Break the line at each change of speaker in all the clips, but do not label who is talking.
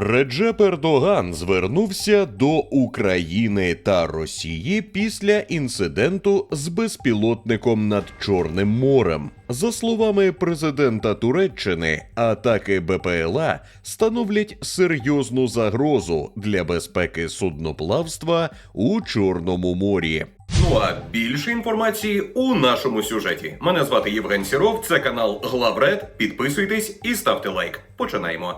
Реджеп Ердоган звернувся до України та Росії після інциденту з безпілотником над Чорним морем. За словами президента Туреччини, атаки БПЛА становлять серйозну загрозу для безпеки судноплавства у Чорному морі.
Ну а більше інформації у нашому сюжеті. Мене звати Євген Сіров, це канал Главред. Підписуйтесь і ставте лайк. Починаємо.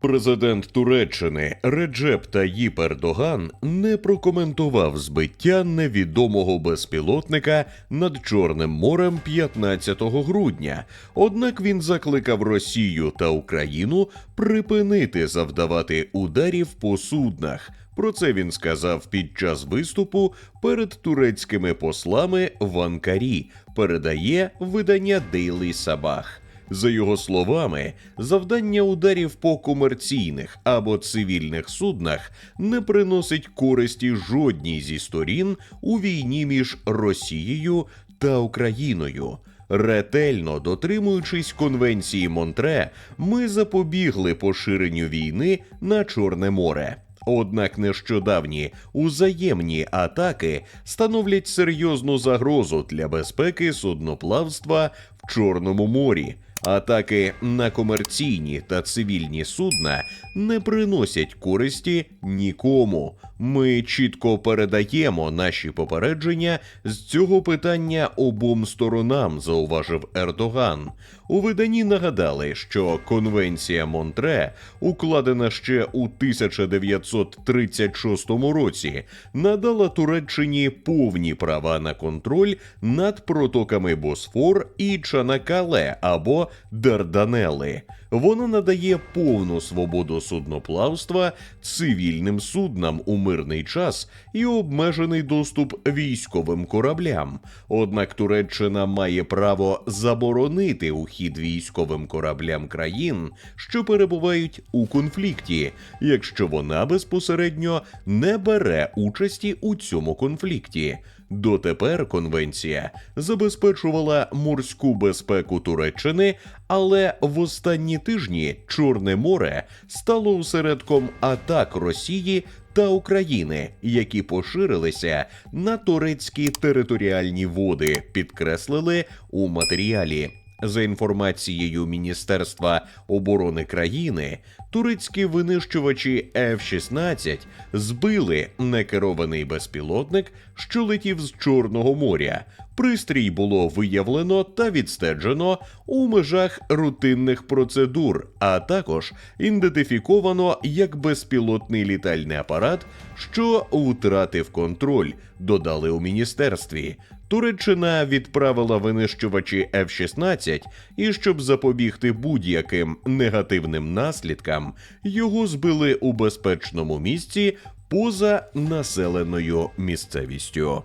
Президент Туреччини Реджеп Таїп Ердоган не прокоментував збиття невідомого безпілотника над Чорним морем 15 грудня. Однак він закликав Росію та Україну припинити завдавати ударів по суднах. Про це він сказав під час виступу перед турецькими послами в Анкарі. Передає видання Daily Sabah. За його словами, завдання ударів по комерційних або цивільних суднах не приносить користі жодній зі сторін у війні між Росією та Україною. Ретельно дотримуючись конвенції Монтре, ми запобігли поширенню війни на Чорне море. Однак нещодавні узаємні атаки становлять серйозну загрозу для безпеки судноплавства в Чорному морі. Атаки на комерційні та цивільні судна не приносять користі нікому. Ми чітко передаємо наші попередження з цього питання обом сторонам, зауважив Ердоган. У виданні нагадали, що конвенція Монтре, укладена ще у 1936 році, надала Туреччині повні права на контроль над протоками Босфор і Чанакале або Дарданели. Вона надає повну свободу судноплавства цивільним суднам у мирний час і обмежений доступ військовим кораблям. Однак Туреччина має право заборонити ухід військовим кораблям країн, що перебувають у конфлікті, якщо вона безпосередньо не бере участі у цьому конфлікті. Дотепер конвенція забезпечувала морську безпеку Туреччини, але в останні тижні Чорне море стало осередком атак Росії та України, які поширилися на турецькі територіальні води, підкреслили у матеріалі. За інформацією Міністерства оборони країни, турецькі винищувачі F-16 збили некерований безпілотник, що летів з Чорного моря. Пристрій було виявлено та відстежено у межах рутинних процедур, а також ідентифіковано як безпілотний літальний апарат, що втратив контроль, додали у міністерстві. Туреччина відправила винищувачі F-16, і щоб запобігти будь-яким негативним наслідкам, його збили у безпечному місці поза населеною місцевістю.